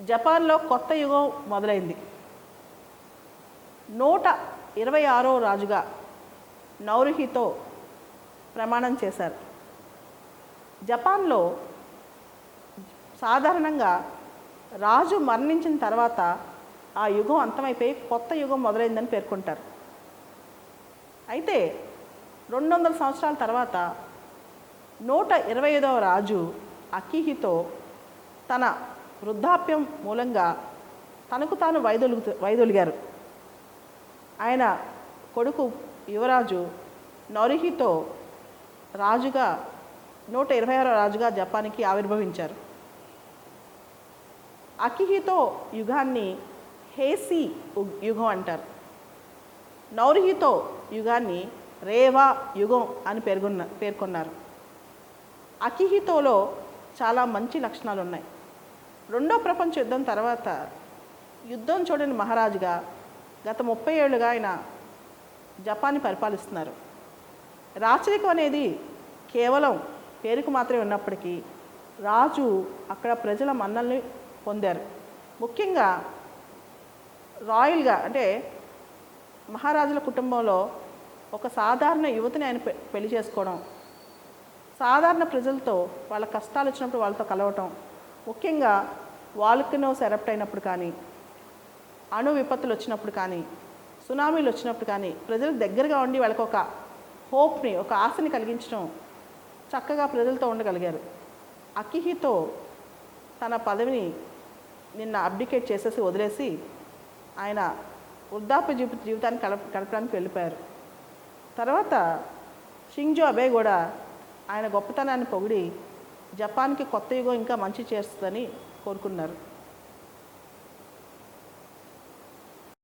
జపాన్లో కొత్త యుగం మొదలైంది. నూట ఇరవై ఆరో రాజుగా నౌరుహితో ప్రమాణం చేశారు. జపాన్లో సాధారణంగా రాజు మరణించిన తర్వాత ఆ యుగం అంతమైపోయి కొత్త యుగం మొదలైందని పేర్కొంటారు. అయితే రెండు వందల సంవత్సరాల తర్వాత నూట ఇరవై ఐదవ రాజు అకిహితో తన వృద్ధాప్యం మూలంగా తనకు తాను వైదొలుగు వైదొలిగారు. ఆయన కొడుకు యువరాజు నౌరిహితో రాజుగా నూట ఇరవై ఆరో రాజుగా జపాన్కి ఆవిర్భవించారు. అకిహితో యుగాన్ని హేసి యుగం అంటారు. నౌరిహితో యుగాన్ని రేవా యుగం అని పేర్కొన్న పేర్కొన్నారు. అకిహితోలో చాలా మంచి లక్షణాలు ఉన్నాయి రెండో ప్రపంచ యుద్ధం తర్వాత యుద్ధం చూడని మహారాజుగా గత ముప్పై ఏళ్ళుగా ఆయన జపాన్ని పరిపాలిస్తున్నారు. రాచరికం అనేది కేవలం పేరుకు మాత్రమే ఉన్నప్పటికీ రాజు అక్కడ ప్రజల మన్నల్ని పొందారు. ముఖ్యంగా రాయల్గా అంటే మహారాజుల కుటుంబంలో ఒక సాధారణ యువతిని ఆయన పెళ్ళి చేసుకోవడం సాధారణ ప్రజలతో వాళ్ళ కష్టాలు వచ్చినప్పుడు వాళ్ళతో కలవటం ముఖ్యంగా వాల్కనోస్ ఎరప్ట్ అయినప్పుడు కానీ అణు విపత్తులు వచ్చినప్పుడు కానీ సునామీలు వచ్చినప్పుడు కానీ ప్రజలు దగ్గరగా ఉండి వాళ్ళకి ఒక హోప్ని ఒక ఆశని కలిగించడం చక్కగా ప్రజలతో ఉండగలిగారు. అకిహితో తన పదవిని నిన్న అబ్డికేట్ చేసేసి వదిలేసి ఆయన వృద్ధాప్య జీవిత జీవితాన్ని గడప గడపడానికి వెళ్ళిపోయారు. తర్వాత షింగ్జో అబే కూడా ఆయన గొప్పతనాన్ని పొగిడి జపాన్కి కొత్త యుగం ఇంకా మంచి చేస్తుందని కోరుకున్నారు.